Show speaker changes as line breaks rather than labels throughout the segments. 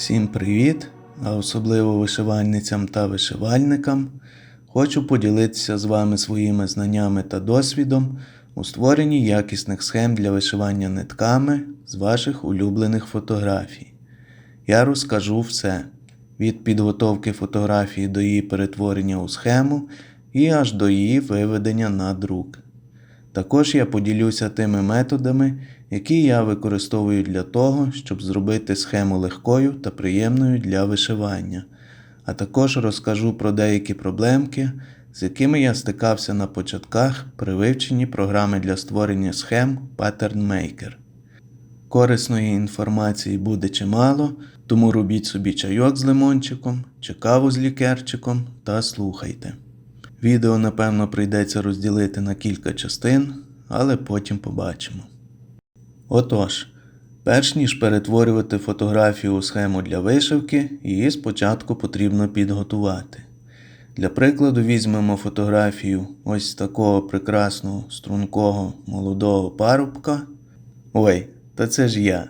Всім привіт! А особливо вишивальницям та вишивальникам. Хочу поділитися з вами своїми знаннями та досвідом у створенні якісних схем для вишивання нитками з ваших улюблених фотографій. Я розкажу все від підготовки фотографії до її перетворення у схему і аж до її виведення на друк. Також я поділюся тими методами, які я використовую для того, щоб зробити схему легкою та приємною для вишивання, а також розкажу про деякі проблемки, з якими я стикався на початках при вивченні програми для створення схем Pattern Maker. Корисної інформації буде чимало, тому робіть собі чайок з лимончиком чи каву з лікерчиком та слухайте. Відео, напевно, прийдеться розділити на кілька частин, але потім побачимо. Отож, перш ніж перетворювати фотографію у схему для вишивки, її спочатку потрібно підготувати. Для прикладу візьмемо фотографію ось такого прекрасного стрункого молодого парубка. Ой, та це ж я.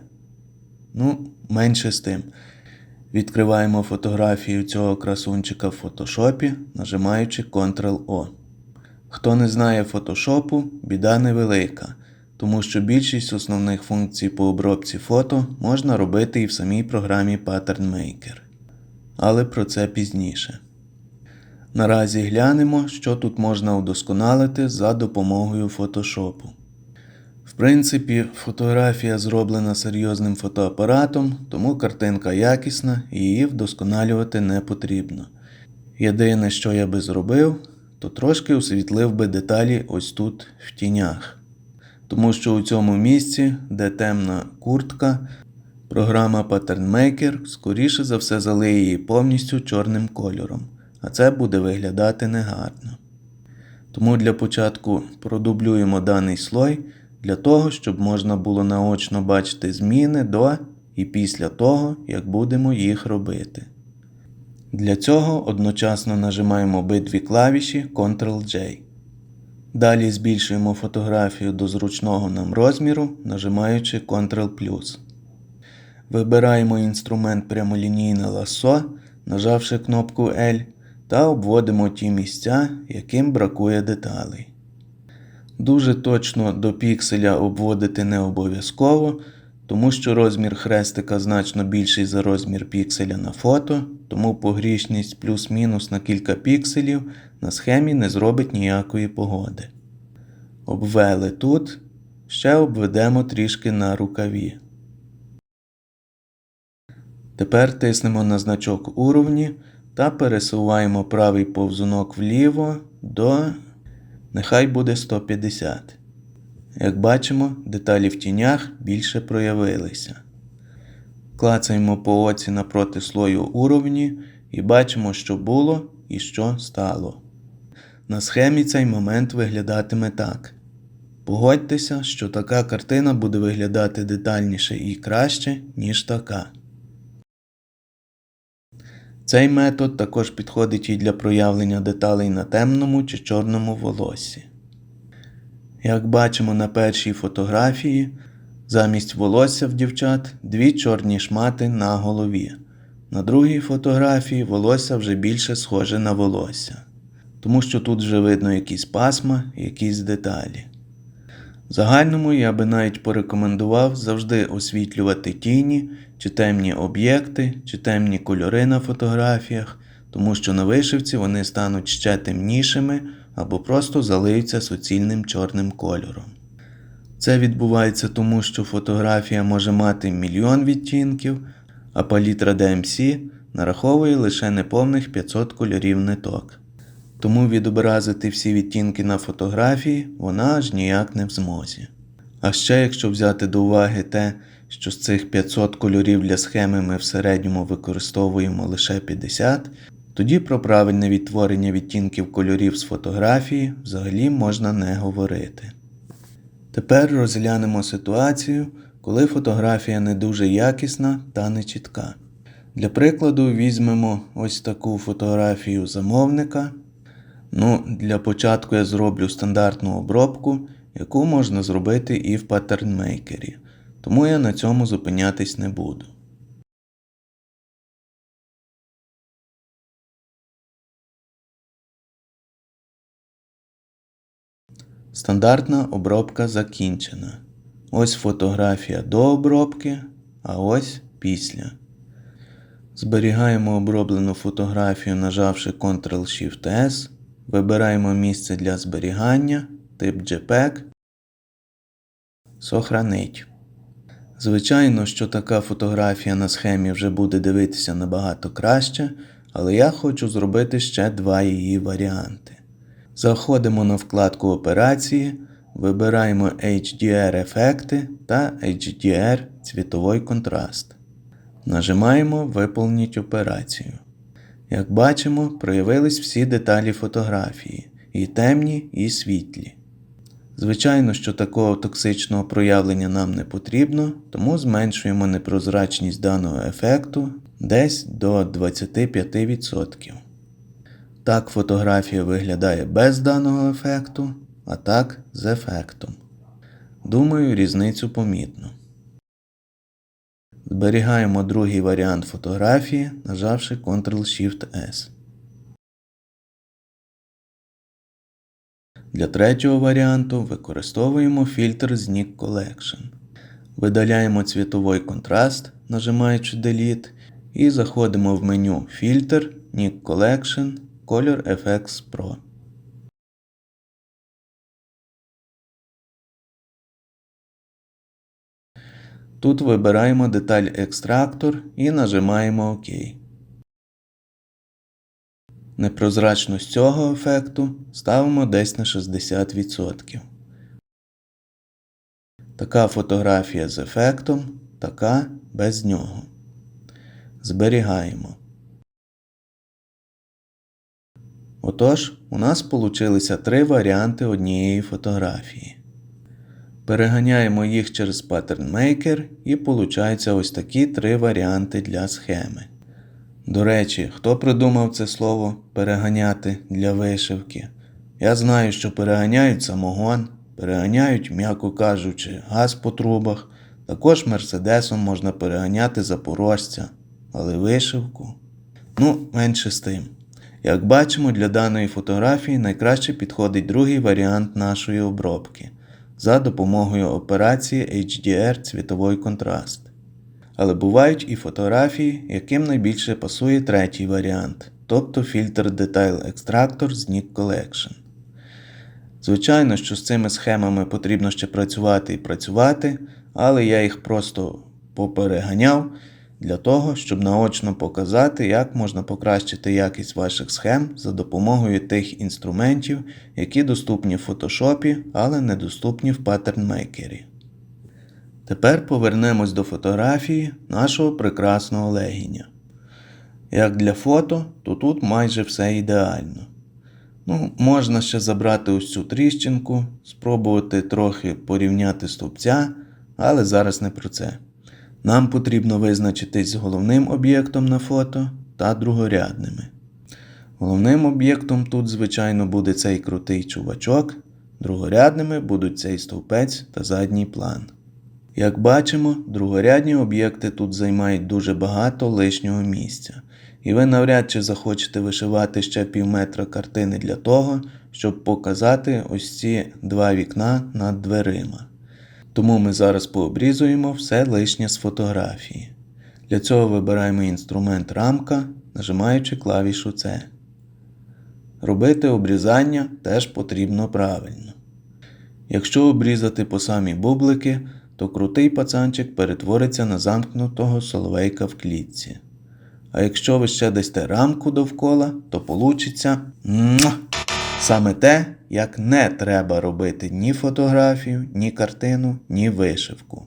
Ну, менше з тим. Відкриваємо фотографію цього красунчика в фотошопі, нажимаючи Ctrl-O. Хто не знає фотошопу, біда невелика, тому що більшість основних функцій по обробці фото можна робити і в самій програмі Pattern Maker. Але про це пізніше. Наразі глянемо, що тут можна удосконалити за допомогою фотошопу. В принципі, фотографія зроблена серйозним фотоапаратом, тому картинка якісна і її вдосконалювати не потрібно. Єдине, що я би зробив, то трошки освітлив би деталі ось тут в тінях. Тому що у цьому місці, де темна куртка, програма Pattern Maker скоріше за все залиє її повністю чорним кольором, а це буде виглядати негарно. Тому для початку продублюємо даний слой для того, щоб можна було наочно бачити зміни до і після того, як будемо їх робити. Для цього одночасно нажимаємо обидві клавіші Ctrl-J. Далі збільшуємо фотографію до зручного нам розміру, нажимаючи Ctrl+. Вибираємо інструмент прямолінійне ласо, нажавши кнопку L, та обводимо ті місця, яким бракує деталей. Дуже точно до пікселя обводити не обов'язково, тому що розмір хрестика значно більший за розмір пікселя на фото, тому погрішність плюс-мінус на кілька пікселів на схемі не зробить ніякої погоди. Обвели тут, ще обведемо трішки на рукаві. Тепер тиснемо на значок уровні та пересуваємо правий повзунок вліво до нехай буде 150. Як бачимо, деталі в тінях більше проявилися. Клацаємо по оці напроти слою уровні і бачимо, що було і що стало. На схемі цей момент виглядатиме так. Погодьтеся, що така картина буде виглядати детальніше і краще, ніж така. Цей метод також підходить і для проявлення деталей на темному чи чорному волоссі. Як бачимо на першій фотографії, замість волосся в дівчат дві чорні шмати на голові. На другій фотографії волосся вже більше схоже на волосся, тому що тут вже видно якісь пасма, якісь деталі. Загальному я би навіть порекомендував завжди освітлювати тіні, чи темні об'єкти, чи темні кольори на фотографіях, тому що на вишивці вони стануть ще темнішими або просто залиються суцільним чорним кольором. Це відбувається тому, що фотографія може мати мільйон відтінків, а палітра DMC нараховує лише неповних 500 кольорів ниток. Тому відобразити всі відтінки на фотографії вона аж ніяк не в змозі. А ще якщо взяти до уваги те, що з цих 500 кольорів для схеми ми в середньому використовуємо лише 50, тоді про правильне відтворення відтінків кольорів з фотографії взагалі можна не говорити. Тепер розглянемо ситуацію, коли фотографія не дуже якісна та не чітка. Для прикладу, візьмемо ось таку фотографію замовника. Ну, Для початку я зроблю стандартну обробку, яку можна зробити і в паттернмейкері, тому я на цьому зупинятись не буду. Стандартна обробка закінчена. Ось фотографія до обробки, а ось після. Зберігаємо оброблену фотографію, нажавши Ctrl-Shift S вибираємо місце для зберігання, тип JPEG, Сохранить. Звичайно, що така фотографія на схемі вже буде дивитися набагато краще, але я хочу зробити ще два її варіанти. Заходимо на вкладку Операції, вибираємо HDR ефекти та HDR цвітовий контраст. Нажимаємо Виповніть операцію. Як бачимо, проявились всі деталі фотографії і темні, і світлі. Звичайно, що такого токсичного проявлення нам не потрібно, тому зменшуємо непрозрачність даного ефекту десь до 25%. Так фотографія виглядає без даного ефекту, а так з ефектом. Думаю, різницю помітно. Зберігаємо другий варіант фотографії, нажавши Ctrl-Shift-S. Для третього варіанту використовуємо фільтр Nick Collection. Видаляємо цвітовий контраст, нажимаючи Delete, і заходимо в меню Фільтр, Nick Collection, Color FX Pro. Тут вибираємо деталь екстрактор і нажимаємо ОК. Непрозрачність цього ефекту ставимо десь на 60%. Така фотографія з ефектом, така без нього. Зберігаємо. Отож, у нас получилися три варіанти однієї фотографії. Переганяємо їх через Pattern Maker і получаються ось такі три варіанти для схеми. До речі, хто придумав це слово переганяти для вишивки? Я знаю, що переганяють самогон, переганяють, м'яко кажучи, газ по трубах. Також мерседесом можна переганяти запорожця, але вишивку. Ну, менше з тим. Як бачимо, для даної фотографії найкраще підходить другий варіант нашої обробки за допомогою операції HDR цвітовий контраст. Але бувають і фотографії, яким найбільше пасує третій варіант, тобто фільтр Detail Extractor з Nick Collection. Звичайно, що з цими схемами потрібно ще працювати і працювати, але я їх просто попереганяв для того, щоб наочно показати, як можна покращити якість ваших схем за допомогою тих інструментів, які доступні в Photoshop, але недоступні в Maker. Тепер повернемось до фотографії нашого прекрасного легіня. Як для фото, то тут майже все ідеально. Ну, Можна ще забрати ось цю тріщинку, спробувати трохи порівняти стовпця, але зараз не про це. Нам потрібно визначитись з головним об'єктом на фото та другорядними. Головним об'єктом тут, звичайно, буде цей крутий чувачок, другорядними будуть цей стовпець та задній план. Як бачимо, другорядні об'єкти тут займають дуже багато лишнього місця, і ви навряд чи захочете вишивати ще пів метра картини для того, щоб показати ось ці два вікна над дверима. Тому ми зараз пообрізуємо все лишнє з фотографії. Для цього вибираємо інструмент рамка, нажимаючи клавішу C. Робити обрізання теж потрібно правильно. Якщо обрізати по самі бублики, то крутий пацанчик перетвориться на замкнутого соловейка в клітці. А якщо ви ще дасте рамку довкола, то получиться! Саме те, як не треба робити ні фотографію, ні картину, ні вишивку.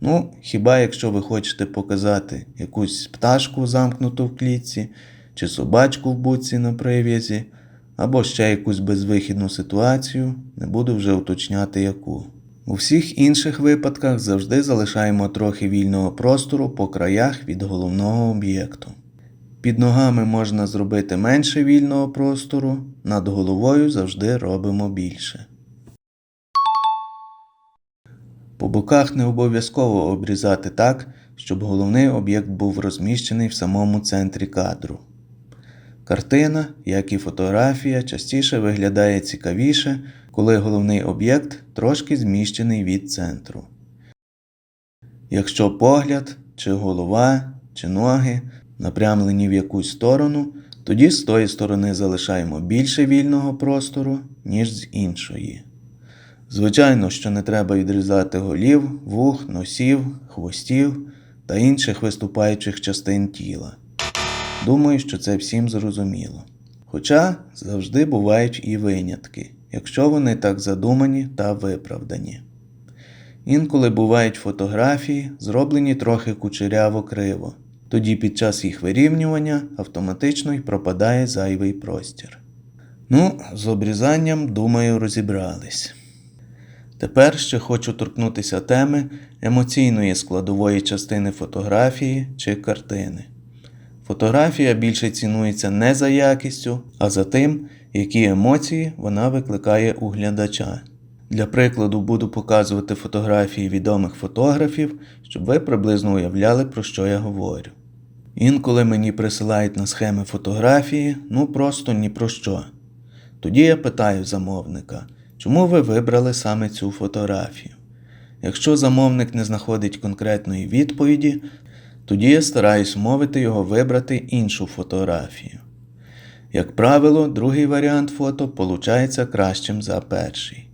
Ну, хіба якщо ви хочете показати якусь пташку замкнуту в клітці, чи собачку в буці на прив'язі, або ще якусь безвихідну ситуацію, не буду вже уточняти яку. У всіх інших випадках завжди залишаємо трохи вільного простору по краях від головного об'єкту. Під ногами можна зробити менше вільного простору, над головою завжди робимо більше. По боках не обов'язково обрізати так, щоб головний об'єкт був розміщений в самому центрі кадру. Картина, як і фотографія, частіше виглядає цікавіше, коли головний об'єкт трошки зміщений від центру. Якщо погляд, чи голова, чи ноги напрямлені в якусь сторону, тоді з тої сторони залишаємо більше вільного простору, ніж з іншої. Звичайно, що не треба відрізати голів, вух, носів, хвостів та інших виступаючих частин тіла. Думаю, що це всім зрозуміло. Хоча завжди бувають і винятки, якщо вони так задумані та виправдані. Інколи бувають фотографії, зроблені трохи кучеряво криво. Тоді під час їх вирівнювання автоматично й пропадає зайвий простір. Ну, з обрізанням, думаю, розібрались. Тепер ще хочу торкнутися теми емоційної складової частини фотографії чи картини. Фотографія більше цінується не за якістю, а за тим, які емоції вона викликає у глядача. Для прикладу буду показувати фотографії відомих фотографів, щоб ви приблизно уявляли, про що я говорю. Інколи мені присилають на схеми фотографії, ну просто ні про що. Тоді я питаю замовника, чому ви вибрали саме цю фотографію. Якщо замовник не знаходить конкретної відповіді, тоді я стараюсь мовити його вибрати іншу фотографію. Як правило, другий варіант фото получається кращим за перший.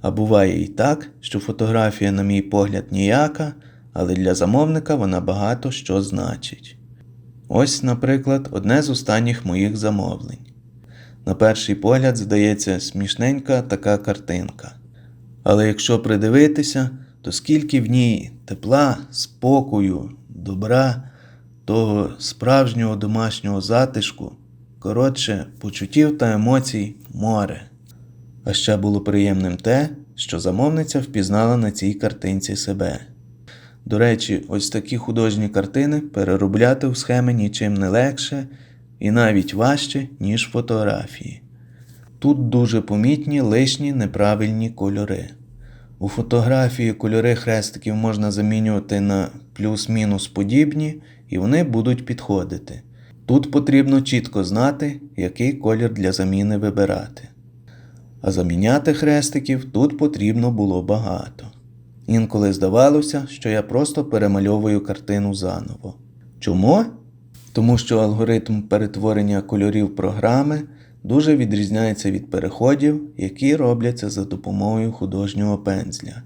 А буває і так, що фотографія, на мій погляд, ніяка, але для замовника вона багато що значить. Ось, наприклад, одне з останніх моїх замовлень. На перший погляд, здається, смішненька така картинка. Але якщо придивитися, то скільки в ній тепла, спокою, добра, того справжнього домашнього затишку, коротше, почуттів та емоцій море. А ще було приємним те, що замовниця впізнала на цій картинці себе. До речі, ось такі художні картини переробляти в схеми нічим не легше і навіть важче, ніж фотографії. Тут дуже помітні лишні неправильні кольори. У фотографії кольори хрестиків можна замінювати на плюс-мінус подібні, і вони будуть підходити. Тут потрібно чітко знати, який колір для заміни вибирати. А заміняти хрестиків тут потрібно було багато. Інколи здавалося, що я просто перемальовую картину заново. Чому? Тому що алгоритм перетворення кольорів програми дуже відрізняється від переходів, які робляться за допомогою художнього пензля.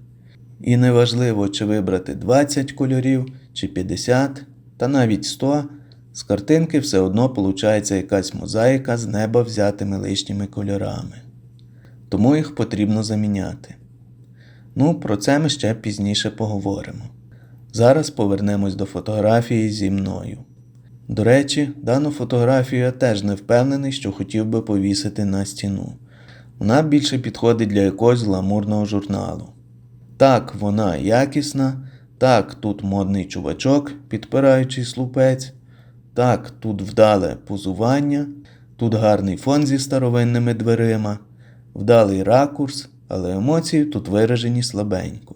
І неважливо, чи вибрати 20 кольорів, чи 50, та навіть 100, з картинки все одно получається якась мозаїка з неба взятими лишніми кольорами. Тому їх потрібно заміняти. Ну, про це ми ще пізніше поговоримо. Зараз повернемось до фотографії зі мною. До речі, дану фотографію я теж не впевнений, що хотів би повісити на стіну. Вона більше підходить для якогось гламурного журналу. Так, вона якісна, так, тут модний чувачок, підпираючий слупець, так, тут вдале позування, тут гарний фон зі старовинними дверима, вдалий ракурс, але емоції тут виражені слабенько.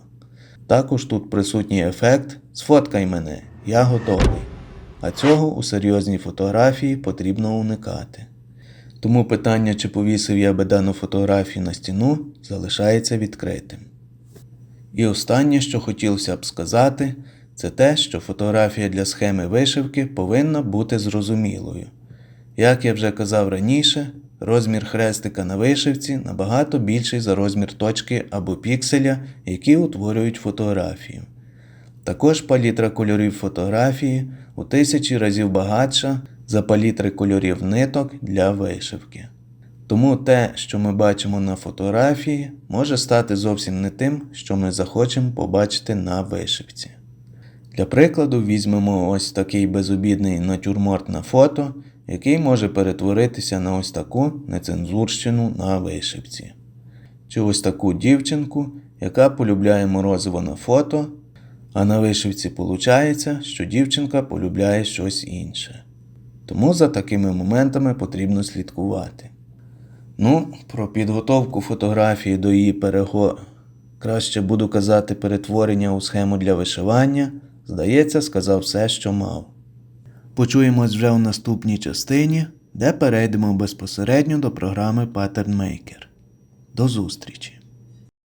Також тут присутній ефект Сфоткай мене, я готовий. А цього у серйозній фотографії потрібно уникати. Тому питання, чи повісив я би дану фотографію на стіну, залишається відкритим. І останнє, що хотілося б сказати, це те, що фотографія для схеми вишивки повинна бути зрозумілою. Як я вже казав раніше, розмір хрестика на вишивці набагато більший за розмір точки або пікселя, які утворюють фотографію. Також палітра кольорів фотографії у тисячі разів багатша за палітри кольорів ниток для вишивки. Тому те, що ми бачимо на фотографії, може стати зовсім не тим, що ми захочемо побачити на вишивці. Для прикладу, візьмемо ось такий безобідний натюрморт на фото, який може перетворитися на ось таку нецензурщину на вишивці. Чи ось таку дівчинку, яка полюбляє морозиво на фото, а на вишивці виходить, що дівчинка полюбляє щось інше. Тому за такими моментами потрібно слідкувати. Ну, про підготовку фотографії до її перего краще буду казати перетворення у схему для вишивання, здається, сказав все, що мав. Почуємось вже у наступній частині, де перейдемо безпосередньо до програми Pattern Maker. До зустрічі!